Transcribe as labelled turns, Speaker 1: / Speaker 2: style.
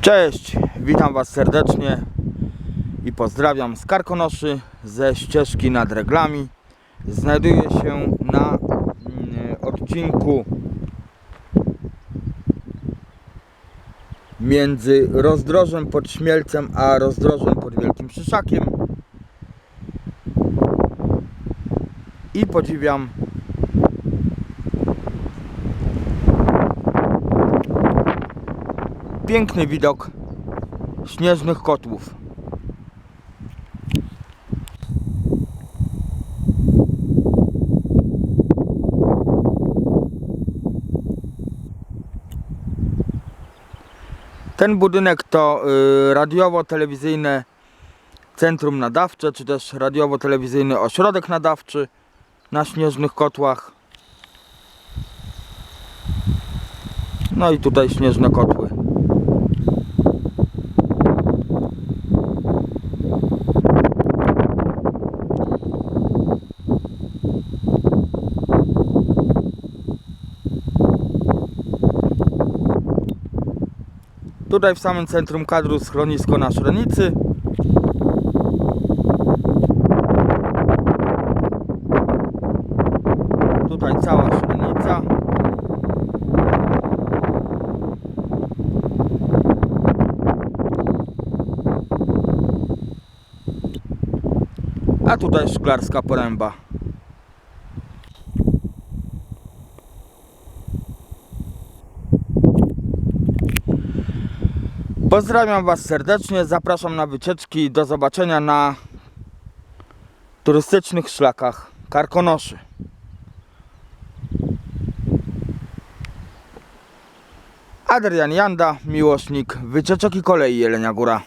Speaker 1: Cześć, witam Was serdecznie i pozdrawiam z Karkonoszy ze ścieżki nad reglami. Znajduję się na mm, odcinku między rozdrożem pod Śmielcem a rozdrożem pod Wielkim Szyszakiem i podziwiam piękny widok śnieżnych kotłów. Ten budynek to y, radiowo-telewizyjne centrum nadawcze, czy też radiowo-telewizyjny ośrodek nadawczy na śnieżnych kotłach. No i tutaj śnieżne kotły. Tutaj w samym centrum kadru schronisko na Szrenicy. Tutaj cała Szrenica. A tutaj szklarska poręba. Pozdrawiam Was serdecznie, zapraszam na wycieczki. Do zobaczenia na turystycznych szlakach Karkonoszy. Adrian Janda, miłośnik wycieczek i kolei Jelenia Góra.